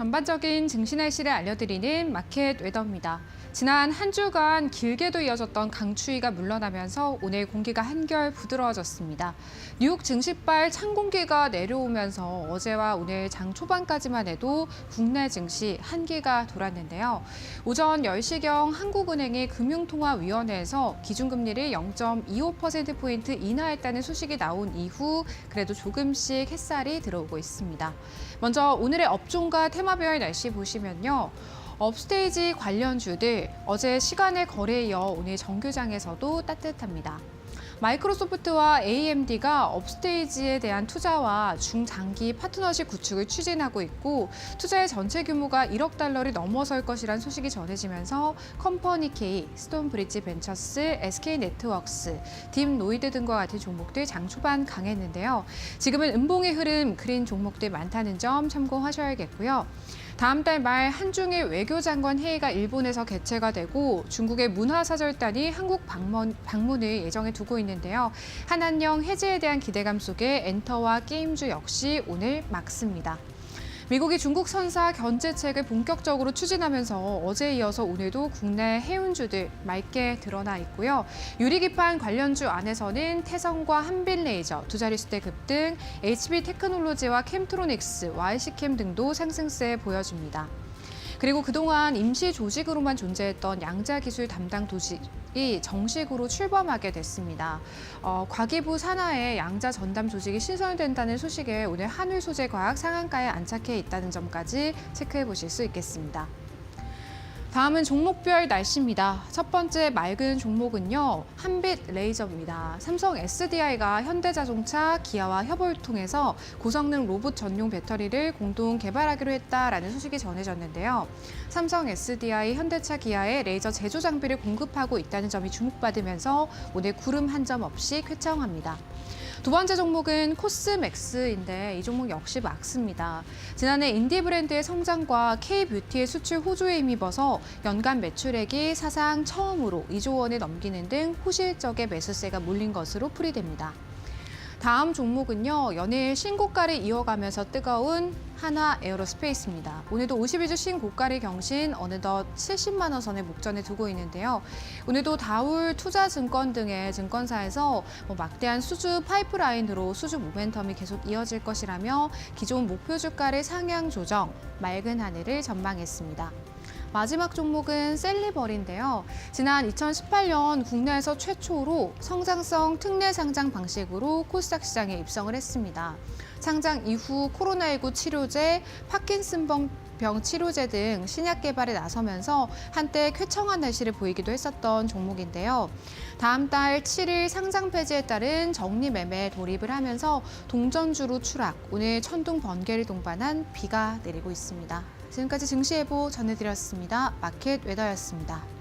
전반적인 증시 날씨를 알려드리는 마켓 웨더입니다. 지난 한 주간 길게도 이어졌던 강추위가 물러나면서 오늘 공기가 한결 부드러워졌습니다. 뉴욕 증시발 찬 공기가 내려오면서 어제와 오늘 장 초반까지만 해도 국내 증시 한기가 돌았는데요. 오전 10시경 한국은행이 금융통화위원회에서 기준금리를 0.25%포인트 인하했다는 소식이 나온 이후 그래도 조금씩 햇살이 들어오고 있습니다. 먼저 오늘의 업종과 테마 별 날씨 보시면요. 업스테이지 관련주들 어제 시간의 거래에 이어 오늘 정규장에서도 따뜻합니다. 마이크로소프트와 AMD가 업스테이지에 대한 투자와 중장기 파트너십 구축을 추진하고 있고 투자의 전체 규모가 1억 달러를 넘어설 것이란 소식이 전해지면서 컴퍼니 K, 스톤브리지 벤처스, SK 네트워크스, 딥 노이드 등과 같은 종목들 장 초반 강했는데요. 지금은 음봉의 흐름 그린 종목들 많다는 점 참고하셔야겠고요. 다음 달 말 한중일 외교장관 회의가 일본에서 개최가 되고 중국의 문화사절단이 한국 방문, 방문을 예정에 두고 있는데요. 한한령 해제에 대한 기대감 속에 엔터와 게임주 역시 오늘 막습니다. 미국이 중국 선사 견제책을 본격적으로 추진하면서 어제에 이어서 오늘도 국내 해운주들 맑게 드러나 있고요. 유리기판 관련주 안에서는 태성과 한빛레이저, 두 자릿수대 급등, HB 테크놀로지와 캠트로닉스, YC캠 등도 상승세 보여줍니다. 그리고 그동안 임시 조직으로만 존재했던 양자기술 담당 조직이 정식으로 출범하게 됐습니다. 어, 과기부 산하에 양자 전담 조직이 신설된다는 소식에 오늘 한울 소재과학 상한가에 안착해 있다는 점까지 체크해 보실 수 있겠습니다. 다음은 종목별 날씨입니다. 첫 번째 맑은 종목은요. 한빛 레이저입니다. 삼성 SDI가 현대자동차, 기아와 협업을 통해서 고성능 로봇 전용 배터리를 공동 개발하기로 했다라는 소식이 전해졌는데요. 삼성 SDI, 현대차, 기아의 레이저 제조 장비를 공급하고 있다는 점이 주목받으면서 오늘 구름 한 점 없이 쾌청합니다. 두 번째 종목은 코스맥스인데 이 종목 역시 막습니다. 지난해 인디 브랜드의 성장과 K-뷰티의 수출 호조에 힘입어서 연간 매출액이 사상 처음으로 2조 원을 넘기는 등 호실적의 매수세가 몰린 것으로 풀이됩니다. 다음 종목은요, 연일 신고가를 이어가면서 뜨거운 한화 에어로스페이스입니다. 오늘도 52주 신고가를 경신 어느덧 70만 원 선을 목전에 두고 있는데요. 오늘도 다울 투자증권 등의 증권사에서 뭐 막대한 수주 파이프라인으로 수주 모멘텀이 계속 이어질 것이라며 기존 목표 주가를 상향 조정, 맑은 하늘을 전망했습니다. 마지막 종목은 셀리버리인데요. 지난 2018년 국내에서 최초로 성장성 특례 상장 방식으로 코스닥 시장에 입성을 했습니다. 상장 이후 코로나19 치료제, 파킨슨병 병 치료제 등 신약 개발에 나서면서 한때 쾌청한 날씨를 보이기도 했었던 종목인데요. 다음 달 7일 상장 폐지에 따른 정리 매매에 돌입을 하면서 동전주로 추락, 오늘 천둥 번개를 동반한 비가 내리고 있습니다. 지금까지 증시예보 전해드렸습니다. 마켓 웨더였습니다.